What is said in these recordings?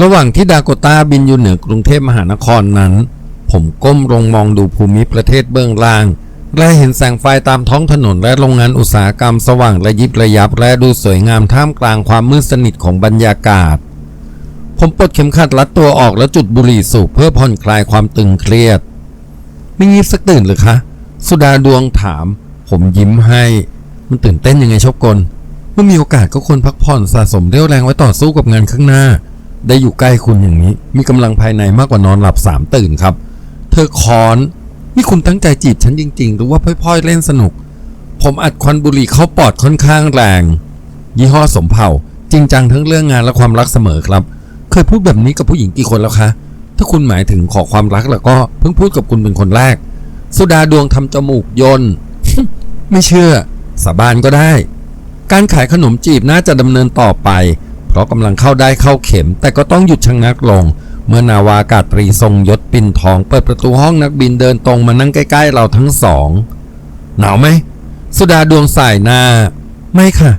ระหว่างที่ดาโกตาบินอยู่เหนือกรุงเทพมหานครนั้น ผมก้มลงมองดูภูมิประเทศเบื้องล่าง และเห็นแสงไฟตามท้องถนนและโรงงานอุตสาหกรรมสว่างระยิบระยับและดูสวยงามท่ามกลางความมืดสนิทของบรรยากาศ ผมปลดเข็มขัดรัดตัวออกแล้วจุดบุหรี่สูบเพื่อผ่อนคลายความตึงเครียด ไม่งีบสักตื่นหรือคะ สุดาดวงถาม ผมยิ้มให้ มันตื่นเต้นยังไงชอบกลเมื่อมีโอกาสก็ควรพักผ่อนสะสมเรี่ยวแรงไว้ต่อสู้กับงานข้างหน้า ได้อยู่ใกล้คุณอย่างนี้ มีกำลังภายในมากกว่านอนหลับสามตื่นครับ เธอคอนนี่คุณตั้งใจจีบฉันจริง ๆ หรือว่าพล่อยๆเล่นสนุก ผมอัดควันบุหรี่เข้าปอดค่อนข้างแรง ยี่ห้อสมเผ่า จริงจังทั้งเรื่องงานและความรักเสมอครับ เคยพูดแบบนี้กับผู้หญิงกี่คนแล้วคะ ถ้าคุณหมายถึงขอความรักแล้วก็เพิ่งพูดกับคุณเป็นคนแรก สุดาดวงทำจมูกยนไม่เชื่อ สาบานก็ได้ การขายขนมจีบน่าจะดำเนินต่อไป เพราะกำลังเข้าได้เข้าเข็ม แต่ก็ต้องหยุดชะงักลง เมื่อนาวากาตรีทรงยศปินทอง เปิดประตูห้องนักบินเดินตรงมานั่งใกล้ๆเราทั้งสอง หนาวไหมสุดาดวงสายหน้า ไม่ค่ะ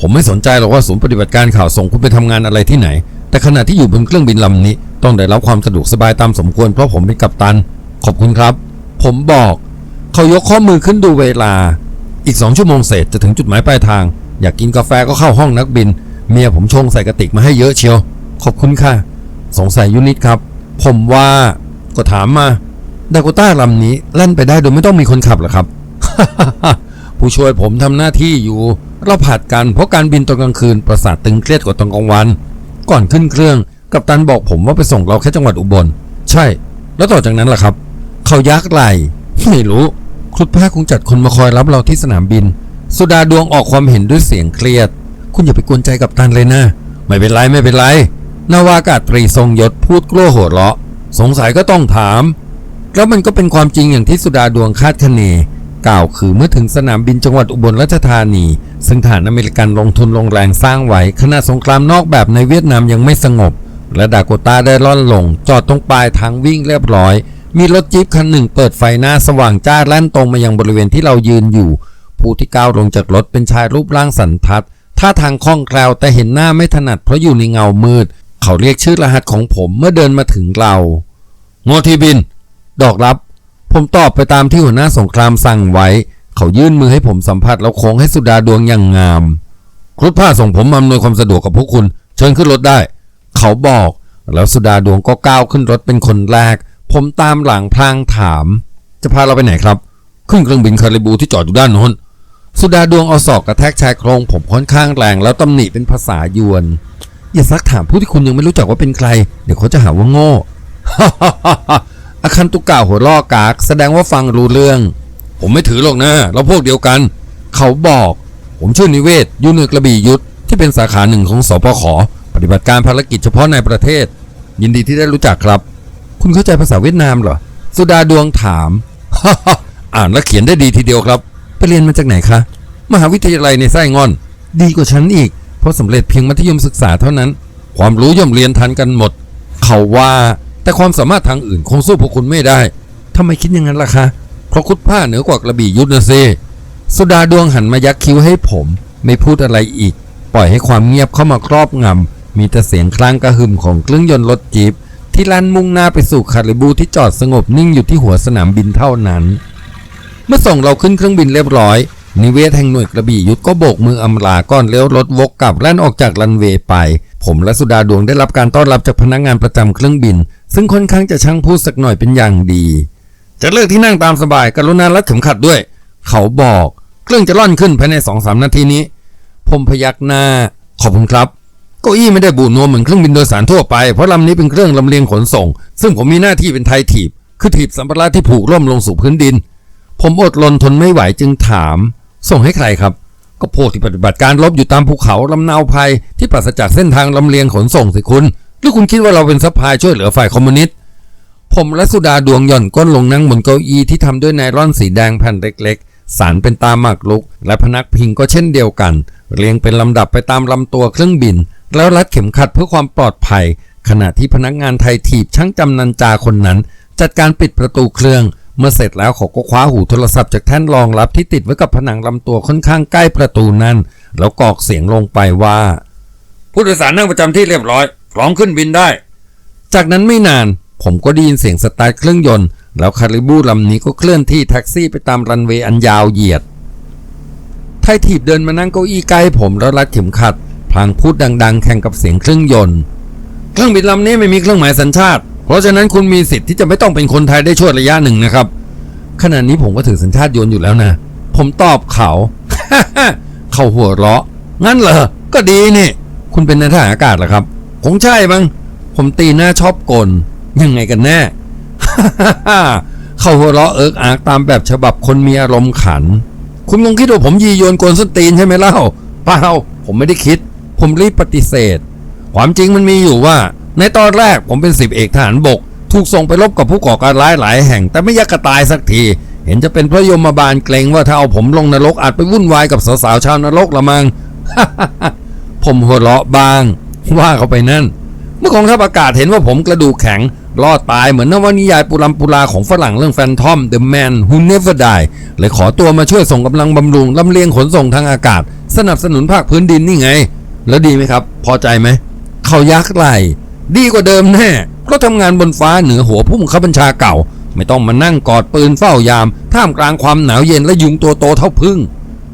ผมไม่สนใจหรอกว่าศูนย์ปฏิบัติการข่าวส่งคุณไปทำงานอะไรที่ไหน แต่ขณะที่อยู่บนเครื่องบินลำนี้ ต้องได้รับความสะดวกสบายตามสมควรเพราะผมเป็นกัปตัน ขอบคุณครับ ผมบอกเขายกข้อมือขึ้นดูเวลา อีกสองชั่วโมงเศษจะถึงจุดหมายปลายทาง อยากกินกาแฟก็เข้าห้องนักบิน เมียผมชงใส่กระติกมาให้เยอะเชียว ขอบคุณค่ะ สงสัยยูนิตครับ ผมว่าก็ถามมาดาโกต้าลำนี้แล่นไปได้โดยไม่ต้องมีคนขับเหรอครับ ผู้ช่วยผมทำหน้าที่อยู่ เราผัดกันเพราะการบินตอนกลางคืนประสาทตึงเครียดกว่าตอนกลางวัน ก่อนขึ้นเครื่องกัปตันบอกผมว่าไปส่งเราแค่จังหวัดอุบล ใช่ แล้วต่อจากนั้นล่ะครับ เขายักไหลไม่รู้ครุฑภาคคงจัดคนมาคอยรับเราที่สนามบิน สุดาดวงออกความเห็นด้วยเสียงเครียด คุณอย่าไปกวนใจกับตันเลยนะ ไม่เป็นไรไม่เป็นไรนาวากาตรีทรงยศพูดกลัวหัวเราะ สงสัยก็ต้องถาม แล้วมันก็เป็นความจริงอย่างที่สุดาดวงคาดคะเนกล่าวคือเมื่อถึงสนามบินจังหวัดอุบลราชธานี ซึ่งฐานอเมริกันลงทุนลงแรงสร้างไว้ขณะสงครามนอกแบบในเวียดนามยังไม่สงบ และดาโกตาได้ล่อนลง จอดตรงปลายทางวิ่งเรียบร้อย มีรถจี๊ปคันหนึ่งเปิดไฟหน้าสว่างจ้าแล่นตรงมายังบริเวณที่เรายืนอยู่ ผู้ที่ก้าวลงจากรถเป็นชายรูปร่างสันทัด ท่าทางคล่องแคล่วแต่เห็นหน้าไม่ถนัดเพราะอยู่ในเงามืด เขาเรียกชื่อรหัสของผมเมื่อเดินมาถึงเราโงทีบิน ดอกรับ ผมตอบไปตามที่หัวหน้าสงครามสั่งไว้ เขายื่นมือให้ผมสัมผัสแล้วโค้งให้สุดาดวงอย่างงามครุฑผ้าส่งผมอำนวยความสะดวกกับพวกคุณ เชิญขึ้นรถได้ เขาบอกแล้วสุดาดวงก็ก้าวขึ้นรถเป็นคนแรก ผมตามหลังพลางถาม จะพาเราไปไหนครับ ขึ้นเครื่องบินคาริบูที่จอดอยู่ด้านโน้น สุดาดวงเอาศอกกระแทกชายโครงผมค่อนข้างแรง แล้วตำหนิเป็นภาษายวน อย่าซักถามผู้ที่คุณยังไม่รู้จักว่าเป็นใคร เดี๋ยวเขาจะหาว่าโง่อาคันตุกก่าหัวล่อกาก แสดงว่าฟังรู้เรื่อง ผมไม่ถือหรอกนะเราพวกเดียวกัน เขาบอก ผมชื่อนิเวศยูเนือกระบี่ยุทธที่เป็นสาขาหนึ่งของสปขปฏิบัติการภารกิจเฉพาะในประเทศ ยินดีที่ได้รู้จักครับ คุณเข้าใจภาษาเวียดนามเหรอสุดาดวงถามอ่านและเขียนได้ดีทีเดียวครับ ไปเรียนมาจากไหนคะ มหาวิทยาลัยในไส้งอน ดีกว่าฉันอีก เพราะสำเร็จเพียงมัธยมศึกษาเท่านั้น ความรู้ย่อมเรียนทันกันหมด เขาว่าแต่ความสามารถทางอื่นคงสู้พวกคุณไม่ได้ทำไมคิดอย่างนั้นล่ะคะ เพราะคุดผ้าเหนือกว่ากระบี่ยุทธนะเซสุดาดวงหันมายักคิ้วให้ผม ไม่พูดอะไรอีก ปล่อยให้ความเงียบเข้ามาครอบงำมีแต่เสียงคลางกระหึ่มของเครื่องยนต์รถจีบที่ลั่นมุ่งหน้าไปสู่คาริบูที่จอดสงบนิ่งอยู่ที่หัวสนามบินเท่านั้น เมื่อส่งเราขึ้นเครื่องบินเรียบร้อย นิเวศแห่งหน่วยกระบี่ยุทธก็โบกมืออำลาก่อนเลี้ยวรถวกกลับแล่นออกจากรันเวย์ไป ผมและสุดาดวงได้รับการต้อนรับจากพนักงานประจำเครื่องบิน ซึ่งค่อนข้างจะช่างพูดสักหน่อยเป็นอย่างดี จะเลือกที่นั่งตามสบายกรุณารัดเข็มขัดด้วย เขาบอกเครื่องจะล่อนขึ้นภายในสองสามนาทีนี้ ผมพยักหน้า ขอบคุณครับเก้าอี้ไม่ได้บูนัวเหมือนเครื่องบินโดยสารทั่วไปเพราะลำนี้เป็นเครื่องลำเลียงขนส่ง ซึ่งผมมีหน้าที่เป็นไทยถีบ คือถีบสัมภาระที่ผูกร่มลงสู่พื้นดิน ผมอดรนทนไม่ไหวจึงถาม ส่งให้ใครครับ ก็พวกที่ปฏิบัติการรบอยู่ตามภูเขาลำนาวภัยที่ปราศจากเส้นทางลำเลียงขนส่งสิคุณ หรือคุณคิดว่าเราเป็นซัพพลายช่วยเหลือฝ่ายคอมมิวนิสต์ผมและสุดาดวงหย่อนก้นลงนั่งบนเก้าอี้ที่ทำด้วยไนล่อนสีแดงแผ่นเล็กๆ สารเป็นตาหมากลุก และพนักพิงก็เช่นเดียวกัน เรียงเป็นลำดับไปตามลำตัวเครื่องบิน แล้วรัดเข็มขัดเพื่อความปลอดภัย ขณะที่พนักงานไทยถีบช่างจำนันจาคนนั้น จัดการปิดประตูเครื่อง เมื่อเสร็จแล้วเขาก็คว้าหูโทรศัพท์จากแท่นรองรับที่ติดไว้กับผนังลำตัวค่อนข้างใกล้ประตูนั้น แล้วกรอกเสียงลงไปว่า ผู้โดยสารนั่งประจำที่เรียบร้อยพร้อมขึ้นบินได้ จากนั้นไม่นาน ผมก็ได้ยินเสียงสตาร์ทเครื่องยนต์ แล้วคาริบูลำนี้ก็เคลื่อนที่แท็กซี่ไปตามรันเวย์อันยาวเหยียดไทยถีบเดินมานั่งเก้าอี้ใกล้ผมแล้วรัดเข็มขัดพลางพูดดัง ๆ แข่งกับเสียงเครื่องยนต์ เครื่องบินลำนี้ไม่มีเครื่องหมายสัญชาติ เพราะฉะนั้นคุณมีสิทธิ์ที่จะไม่ต้องเป็นคนไทยได้ช่วงระยะหนึ่งนะครับ ขณะนี้ผมก็ถือสัญชาติยนอยู่แล้วนะ ผมตอบเขา เขาหัวเราะ งั้นเหรอ ก็ดีนี่ คุณเป็นนายทหารอากาศเหรอครับ คงใช่มั้งผมตีหน้าชอบกล ยังไงกันแน่ เขาหัวเราะเอิกอากตามแบบฉบับคนมีอารมณ์ขัน คุณคงคิดว่าผมยีโยนกลส้นตีนใช่ไหมเล่า เปล่า ผมไม่ได้คิด ผมรีบปฏิเสธ ความจริงมันมีอยู่ว่า ในตอนแรกผมเป็นสิบเอกทหารบก ถูกส่งไปรบกับผู้ก่อการร้ายหลายแห่ง แต่ไม่ยากกระตายสักที เห็นจะเป็นพระยมบาลเกรงว่าถ้าเอาผมลงนรกอาจไปวุ่นวายกับสาวๆชาวนรกละมัง ผมหัวเราะบาง ว่าเขาไปนั่น เมื่อกองทัพอากาศเห็นว่าผมกระดูกแข็ง รอดตายเหมือนนวนิยายปุรัมปุราของฝรั่งเรื่องแฟนทอม The Man Who Never Die เลยขอตัวมาช่วยส่งกำลังบำรุงลำเลียงขนส่งทางอากาศ สนับสนุนภาคพื้นดินนี่ไง แล้วดีไหมครับ พอใจไหมเขายักไหล ดีกว่าเดิมแน่เพราะทำงานบนฟ้าเหนือหัวผู้บังคับบัญชาเก่า ไม่ต้องมานั่งกอดปืนเฝ้ายาม ท่ามกลางความหนาวเย็นและยุงตัวโตเท่าพึ่ง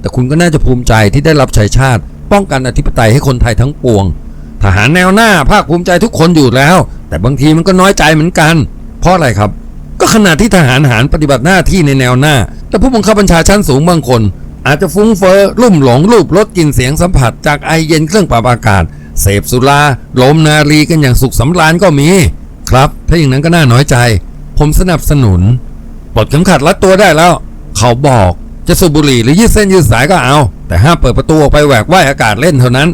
แต่คุณก็น่าจะภูมิใจที่ได้รับชัยชาติ ป้องกันอธิปไตยให้คนไทยทั้งปวง ทหารแนวหน้าภาคภูมิใจทุกคนอยู่แล้ว แต่บางทีมันก็น้อยใจเหมือนกัน เพราะอะไรครับ ก็ขณะที่ทหารหารปฏิบัติหน้าที่ในแนวหน้า แต่ผู้บังคับบัญชาชั้นสูงบางคนอาจจะฟุ้งเฟ้อลุ่มหลงรูปรสกลินเสียงสัมผัสจากไอเย็นเครื่องปรับอากาศ เสพสุราล้มนารีกันอย่างสุขสำราญก็มี ครับ ถ้าอย่างนั้นก็น่าน้อยใจ ผมสนับสนุนปลดเข็มขัดรัดตัวได้แล้ว เขาบอกจะสูบบุหรี่หรือยืดเส้นยืดสายก็เอา แต่ห้ามเปิดประตูออกไปแหวกว่ายอากาศเล่นเท่านั้น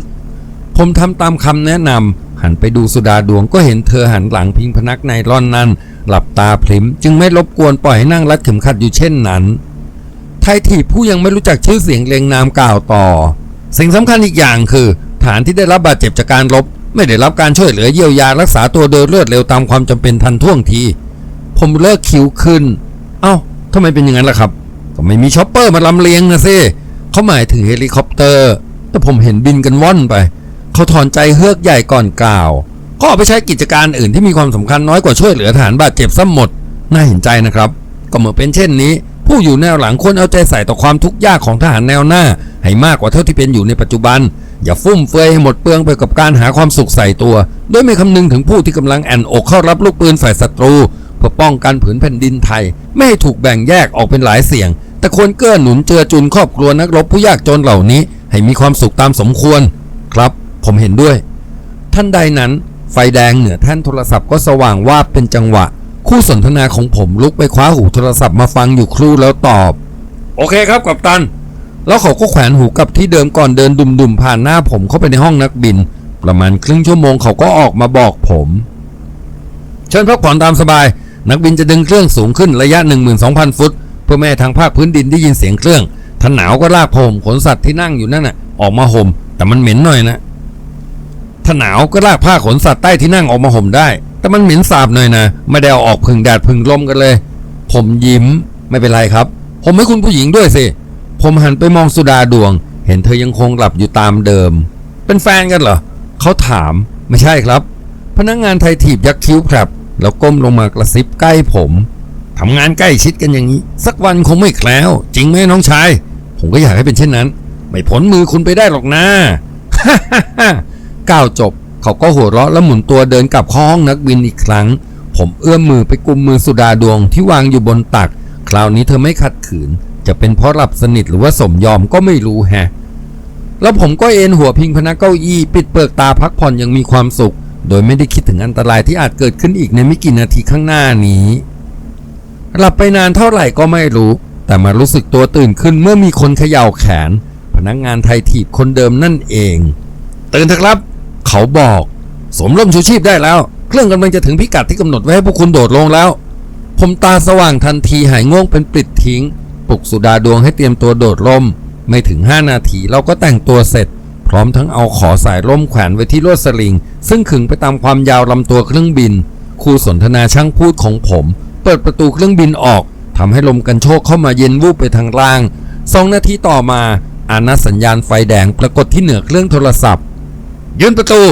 ผมทำตามคำแนะนำหันไปดูสุดาดวงก็เห็นเธอหันหลังพิงพนักในร่อนนั้น หลับตาพริมจึงไม่รบกวนปล่อยให้นั่งรัดเข็มขัดอยู่เช่นนั้นไทยทีผู้ยังไม่รู้จักชื่อเสียงเรียงนามกล่าวต่อ สิ่งสำคัญอีกอย่างคือ ฐานที่ได้รับบาดเจ็บจากการรบ ไม่ได้รับการช่วยเหลือเยียวยารักษาตัวโดยรวดเร็วตามความจำเป็นทันท่วงที ผมเลิกคิวขึ้น เอ้าทำไมเป็นอย่างนั้นล่ะครับ ก็ไม่มีช็อปเปอร์มาลำเลียงนะสิเขาหมายถึงเฮลิคอปเตอร์ แต่ผมเห็นบินกันว่อนไป เขาถอนใจเฮือกใหญ่ก่อนกล่าว ก็เอาไปใช้กิจการอื่นที่มีความสำคัญน้อยกว่าช่วยเหลือฐานบาดเจ็บซ้ำหมด น่าเห็นใจนะครับ ก็เมื่อเป็นเช่นนี้ ผู้อยู่แนวหลังควรเอาใจใส่ต่อความทุกข์ยากของทหารแนวหน้า ให้มากกว่าเท่าที่เป็นอยู่ในปัจจุบัน อย่าฟุ่มเฟือยให้หมดเปลืองไปกับการหาความสุขใส่ตัว โดยไม่คำนึงถึงผู้ที่กำลังแอนอกเข้ารับลูกปืนฝ่ายศัตรู เพื่อป้องกันผืนแผ่นดินไทย ไม่ให้ถูกแบ่งแยกออกเป็นหลายเสียง แต่ควรเกื้อหนุนเจือจุนครอบครัวนักรบผู้ยากจนเหล่านี้ ให้มีความสุขตามสมควร ครับ ผมเห็นด้วย ท่านใดนั้น ไฟแดงเหนือแท่นโทรศัพท์ก็สว่างวาบเป็นจังหวะ คู่สนทนาของผมลุกไปคว้าหูโทรศัพท์มาฟังอยู่ครู่แล้วตอบ โอเคครับกัปตัน แล้วเขาก็แขวนหูกลับที่เดิมก่อนเดินดุมๆผ่านหน้าผมเข้าไปในห้องนักบิน ประมาณครึ่งชั่วโมงเขาก็ออกมาบอกผมเชิญพักผ่อนตามสบาย นักบินจะดึงเครื่องสูงขึ้นระยะ 12,000 ฟุต เพื่อไม่ให้ทางภาคพื้นดินได้ยินเสียงเครื่องถ้าหนาวก็ลากผมขนสัตว์ที่นั่งอยู่นั่นน่ะออกมาห่มแต่มันเหม็นหน่อยนะถ้าหนาวก็ลากผ้าขนสัตว์ใต้ที่นั่งออกมาห่มได้ แต่มันเหม็นสาบหน่อยนะไม่ได้เอาออกพึ่งแดดพึ่งลมกันเลย ผมยิ้มไม่เป็นไรครับ ผมให้คุณผู้หญิงด้วยสิ ผมหันไปมองสุดาดวง เห็นเธอยังคงหลับอยู่ตามเดิม เป็นแฟนกันเหรอ เขาถาม ไม่ใช่ครับ พนักงานไทยถีบยักคิ้วครับ แล้วก้มลงมากระซิบใกล้ผมทำงานใกล้ชิดกันอย่างนี้ สักวันคงไม่แคล้ว จริงไหมน้องชาย ผมก็อยากให้เป็นเช่นนั้น ไม่พ้นมือคุณไปได้หรอกนะฮ่าก้าวจบ เขาก็หัวเราะแล้วหมุนตัวเดินกลับเข้าห้องนักบินอีกครั้ง ผมเอื้อมมือไปกุมมือสุดาดวงที่วางอยู่บนตัก คราวนี้เธอไม่ขัดขืน จะเป็นเพราะหลับสนิทหรือว่าสมยอมก็ไม่รู้แฮะ แล้วผมก็เอนหัวพิงพนักเก้าอี้ปิดเปลือกตาพักผ่อนยังมีความสุข โดยไม่ได้คิดถึงอันตรายที่อาจเกิดขึ้นอีกในไม่กี่นาทีข้างหน้านี้ หลับไปนานเท่าไหร่ก็ไม่รู้ แต่มารู้สึกตัวตื่นขึ้นเมื่อมีคนเขย่าแขน พนักงานไทยถีบคนเดิมนั่นเอง ตื่นเถอะครับ เขาบอก สมร่มชูชีพได้แล้ว เครื่องกำลังจะถึงพิกัดที่กำหนดไว้ให้พวกคุณโดดลงแล้ว ผมตาสว่างทันทีหายง่วงเป็นปลิดทิ้ง ปลุกสุดาดวงให้เตรียมตัวโดดร่ม ไม่ถึง 5 นาทีเราก็แต่งตัวเสร็จ พร้อมทั้งเอาขอสายร่มแขวนไว้ที่ลวดสลิง ซึ่งขึงไปตามความยาวลำตัวเครื่องบินครูสนทนาช่างพูดของผม เปิดประตูเครื่องบินออกทำให้ลมกันโชกเข้ามาเย็นวูบไปทางล่างสองนาทีต่อมาอานัสัญญาณไฟแดงปรากฏที่เหนือเครื่องโทรศัพท์ ยืนประตู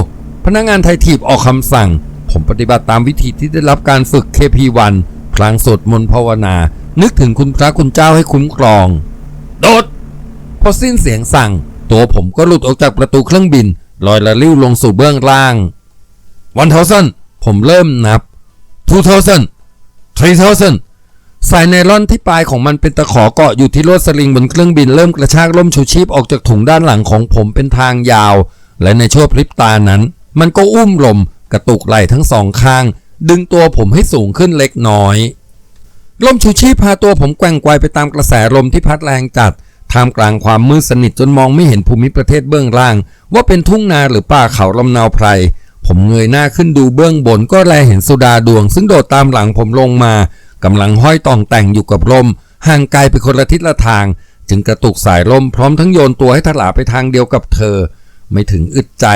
พนักงานไทยทีบออกคำสั่ง ผมปฏิบัติตามวิธีที่ได้รับการฝึก KP1 พลางสวดมนต์ภาวนา นึกถึงคุณพระคุณเจ้าให้คุ้มครอง โดด พอสิ้นเสียงสั่ง ตัวผมก็หลุดออกจากประตูเครื่องบิน ลอยละลิ้วลงสู่เบื้องล่าง วันเทาสันผมเริ่มนับ two thousand three thousand สายไนลอนที่ปลายของมันเป็นตะขอเกาะอยู่ที่ลวดสลิงบนเครื่องบินเริ่มกระชากล่มชูชีพออกจากถุงด้านหลังของผมเป็นทางยาว และในชั่วพริบตานั้น มันก็อุ้มลมกระตุกไหล่ทั้งสองข้าง ดึงตัวผมให้สูงขึ้นเล็กน้อย ลมชูชีพพาตัวผมแกว่งไกวไปตามกระแสลมที่พัดแรงจัดท่ามกลางความมืดสนิทจนมองไม่เห็นภูมิประเทศเบื้องล่าง ว่าเป็นทุ่งนาหรือป่าเขาลำนาวไพร ผมเงยหน้าขึ้นดูเบื้องบนก็แลเห็นสุดาดวง ซึ่งโดดตามหลังผมลงมากำลังห้อยตองแต่งอยู่กับลมห่างไกลไปคนละทิศละทาง จึงกระตุกสายลมพร้อมทั้งโยนตัวให้ถลาไปทางเดียวกับเธอ ไม่ถึงอึดใจ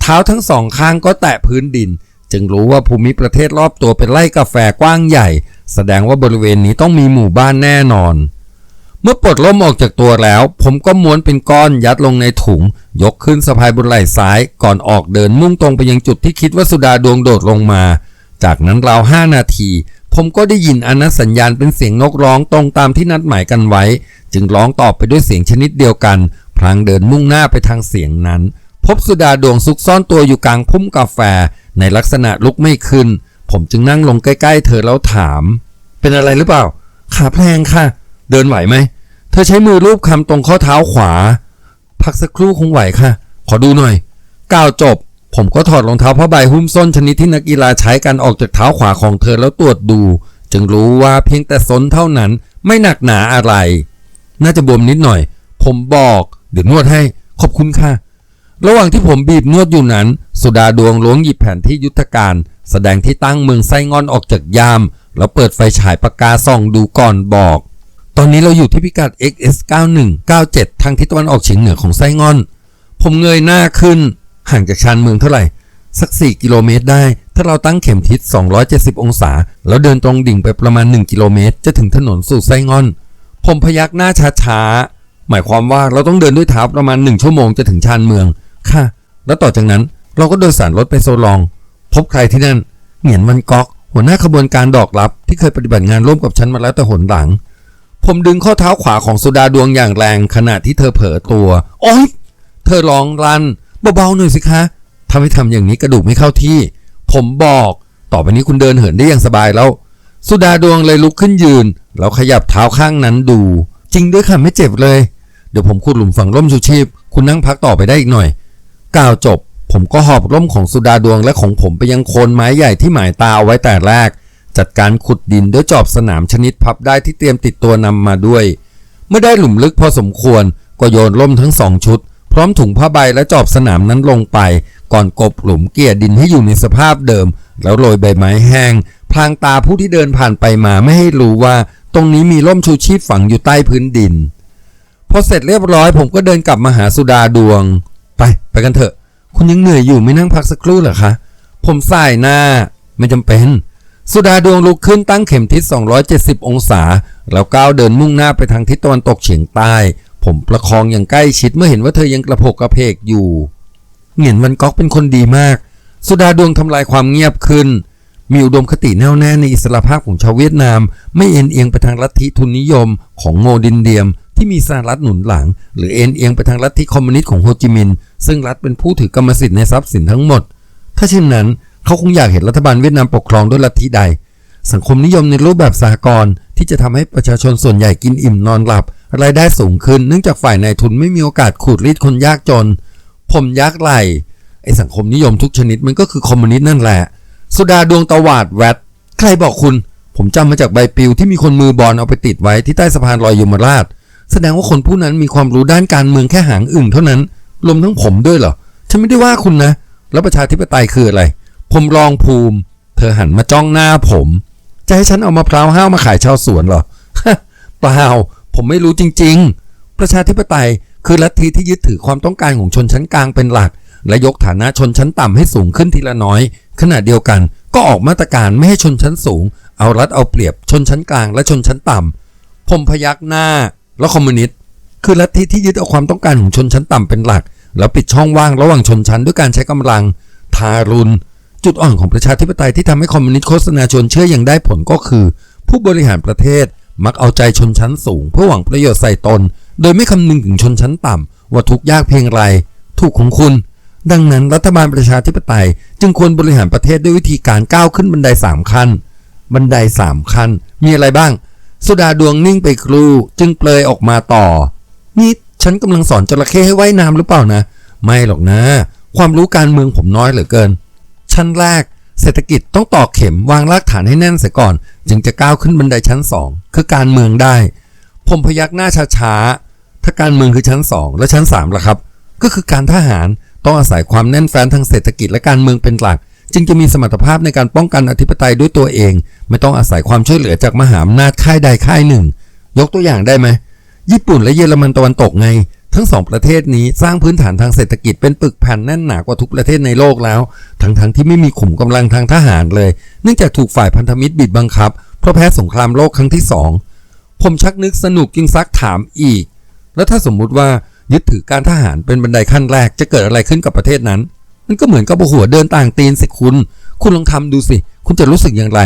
เท้าทั้งสองข้างก็แตะพื้นดิน จึงรู้ว่าภูมิประเทศรอบตัวเป็นไร่กาแฟกว้างใหญ่ แสดงว่าบริเวณนี้ต้องมีหมู่บ้านแน่นอน เมื่อปลดล่มออกจากตัวแล้ว ผมก็ม้วนเป็นก้อนยัดลงในถุง ยกขึ้นสะพายบนไหล่ซ้าย ก่อนออกเดินมุ่งตรงไปยังจุดที่คิดว่าสุดาดวงโดดลงมา จากนั้นราวห้านาที ผมก็ได้ยินอนัสัญญาณเป็นเสียงนกร้องตรงตามที่นัดหมายกันไว้ จึงร้องตอบไปด้วยเสียงชนิดเดียวกัน พลางเดินมุ่งหน้าไปทางเสียงนั้น พบสุดาดวงซุกซ่อนตัวอยู่กลางพุ่มกาแฟ ในลักษณะลุกไม่ขึ้น ผมจึงนั่งลงใกล้ ๆ เธอแล้วถาม เป็นอะไรหรือเปล่า ขาแพลงค่ะ เดินไหวไหม เธอใช้มือรูปคำตรงข้อเท้าขวา พักสักครู่คงไหวค่ะ ขอดูหน่อย ก้าวจบ ผมก็ถอดรองเท้าผ้าใบหุ้มส้นชนิดที่นักกีฬาใช้กันออกจากเท้าขวาของเธอแล้วตรวจดู จึงรู้ว่าเพียงแต่ส้นเท่านั้นไม่หนักหนาอะไร น่าจะบวมนิดหน่อย ผมบอก เดี๋ยวนวดให้ ขอบคุณค่ะ ระหว่างที่ผมบีบนวดอยู่นั้น สุดาดวงล้วงหยิบแผนที่ยุทธการ แสดงที่ตั้งเมืองไส้งอนออกจากยาม แล้วเปิดไฟฉายปากกาส่องดูก่อนบอก ตอนนี้เราอยู่ที่พิกัด XS 9197ทางทิศตะวันออกเฉียงเหนือของไส้งอน ผมเงยหน้าขึ้น ห่างจากชานเมืองเท่าไหร่ สัก 4 กิโลเมตรได้ ถ้าเราตั้งเข็มทิศ 270 องศา แล้วเดินตรงดิ่งไปประมาณ 1 กิโลเมตร จะถึงถนนสู่ไส้งอน ผมพยักหน้าช้าๆหมายความว่าเราต้องเดินด้วยเท้าประมาณ 1 ชั่วโมงจะถึงชานเมือง ค่ะ แล้วต่อจากนั้นเราก็โดยสารรถไปโซลอง พบใครที่นั่น เหงียนมันก๊อก หัวหน้าขบวนการดอกลับ ที่เคยปฏิบัติงานร่วมกับฉันมาแล้วแต่หนหลัง ผมดึงข้อเท้าขวาของสุดาดวงอย่างแรงขณะที่เธอเผลอตัว โอ๊ย เธอร้องรันเบาๆหน่อยสิคะถ้าไม่ทำอย่างนี้กระดูกไม่เข้าที่ ผมบอก ต่อไปนี้คุณเดินเหินได้อย่างสบายแล้ว สุดาดวงเลยลุกขึ้นยืน แล้วขยับเท้าข้างนั้นดู จริงด้วยค่ะไม่เจ็บเลย เดี๋ยวผมขุดหลุมฝังร่มชูชีพ คุณนั่งพักต่อไปได้อีกหน่อย กล่าวจบ ผมก็หอบร่มของสุดาดวงและของผมไปยังโคนไม้ใหญ่ที่หมายตาเอาไว้แต่แรก จัดการขุดดินด้วยจอบสนามชนิดพับได้ที่เตรียมติดตัวนำมาด้วย เมื่อได้หลุมลึกพอสมควร ก็โยนร่มทั้งสองชุด พร้อมถุงผ้าใบและจอบสนามนั้นลงไป ก่อนกบหลุมเกลี่ยดินให้อยู่ในสภาพเดิม แล้วโรยใบไม้แห้งพลางตาผู้ที่เดินผ่านไปมาไม่ให้รู้ว่า ตรงนี้มีร่มชูชีพฝังอยู่ใต้พื้นดินพอเสร็จเรียบร้อยผมก็เดินกลับมาหาสุดาดวง ไป ไปกันเถอะ คุณยังเหนื่อยอยู่ไม่นั่งพักสักครู่เหรอคะ ผมสายหน้า ไม่จำเป็น สุดาดวงลุกขึ้นตั้งเข็มทิศ 270 องศา แล้วก้าวเดินมุ่งหน้าไปทางทิศตะวันตกเฉียงใต้ ผมประคองอย่างใกล้ชิดเมื่อเห็นว่าเธอยังกระโผกกระเพกอยู่เหงียนวันก๊อกเป็นคนดีมาก สุดาดวงทำลายความเงียบขึ้น มีอุดมคติแน่วแน่ในอิสรภาพของชาวเวียดนาม ไม่เอ็นเอียงไปทางลัทธิทุนนิยมของโงดินเดียม ที่มีสหรัฐหนุนหลัง หรือเอ็นเอียงไปทางลัทธิคอมมิวนิสต์ของโฮจิมินห์ซึ่งรัฐเป็นผู้ถือกรรมสิทธิ์ในทรัพย์สินทั้งหมด ถ้าเช่นนั้นเขาคงอยากเห็นรัฐบาลเวียดนามปกครองด้วยลัทธิใด สังคมนิยมในรูปแบบสหกรณ์ที่จะทำให้ประชาชนส่วนใหญ่กินอิ่มนอนหลับรายได้สูงขึ้นเนื่องจากฝ่ายนายทุนไม่มีโอกาสขูดรีดคนยากจน ผมยักไหลไอสังคมนิยมทุกชนิดมันก็คือคอมมิวนิสต์นั่นแหละ สุดาดวงตวาดแวดใครบอกคุณ ผมจำมาจากใบปลิวที่มีคนมือบอลเอาไปติดไว้ที่ใต้สะพานลอยยมราช แสดงว่าคนผู้นั้นมีความรู้ด้านการเมืองแค่หางอึ่งเท่านั้นรวมทั้งผมด้วยเหรอฉันไม่ได้ว่าคุณนะ แล้วประชาธิปไตยคืออะไร ผมรองภูมิ เธอหันมาจ้องหน้าผม จะให้ฉันเอามะพร้าวห้าวมาขายชาวสวนเหรอเปล่าผมไม่รู้จริง ๆ ประชาธิปไตยคือลัทธิที่ยึดถือความต้องการของชนชั้นกลางเป็นหลัก และยกฐานะชนชั้นต่ำให้สูงขึ้นทีละน้อย ขณะเดียวกันก็ออกมาตรการไม่ให้ชนชั้นสูง เอารัดเอาเปรียบชนชั้นกลางและชนชั้นต่ำผมพยักหน้า แล้วคอมมิวนิสต์คือลัทธิที่ยึดเอาความต้องการของชนชั้นต่ำเป็นหลัก แล้วปิดช่องว่างระหว่างชนชั้นด้วยการใช้กำลัง ทารุณ จุดอ่อนของประชาธิปไตยที่ทำให้คอมมิวนิสต์โฆษณาชวนเชื่ออย่างได้ผลก็คือ ผู้บริหารประเทศมักเอาใจชนชั้นสูง เพื่อหวังประโยชน์ใส่ตน โดยไม่คำนึงถึงชนชั้นต่ำว่าทุกยากเพียงไรถูกของคุณ ดังนั้นรัฐบาลประชาธิปไตย จึงควรบริหารประเทศด้วยวิธีการก้าวขึ้นบันไดสามขั้นบันไดสามขั้นมีอะไรบ้าง สุดาดวงนิ่งไปครู่จึงเปลยออกมาต่อ นี่ฉันกำลังสอนจระเข้ให้ว่ายน้ำหรือเปล่านะ ไม่หรอกนะ ความรู้การเมืองผมน้อยเหลือเกิน ชั้นแรก เศรษฐกิจต้องตอกเข็มวางรากฐานให้แน่นเสียก่อน จึงจะก้าวขึ้นบันไดชั้นสองคือการเมืองได้ ผมพยักหน้าช้าๆถ้าการเมืองคือชั้นสองแล้วชั้นสามล่ะครับ ก็คือการทหารต้องอาศัยความแน่นแฟ้นทางเศรษฐกิจและการเมืองเป็นหลัก จึงจะมีสมรรถภาพในการป้องกันอธิปไตยด้วยตัวเอง ไม่ต้องอาศัยความช่วยเหลือจากมหาอำนาจค่ายใดค่ายหนึ่ง ยกตัวอย่างได้ไหมญี่ปุ่นและเยอรมันตะวันตกไง ทั้งสองประเทศนี้สร้างพื้นฐานทางเศรษฐกิจเป็นปึกแผ่นแน่นหนากว่าทุกประเทศในโลกแล้ว ทั้งๆทที่ไม่มีขุมกำลังทางทหารเลย เนื่องจากถูกฝ่ายพันธมิตรบีบบังคับ เพราะแพ้สงครามโลกครั้งที่สองผมชักนึกสนุกจึงซักถามอีก แล้วถ้าสมมุติว่ายึดถือการทหารเป็นบันไดขั้นแรกจะเกิดอะไรขึ้นกับประเทศนั้น มันก็เหมือนกับหัวเดินต่างตีนสิคุณ คุณลองทำดูสิ คุณจะรู้สึกอย่างไร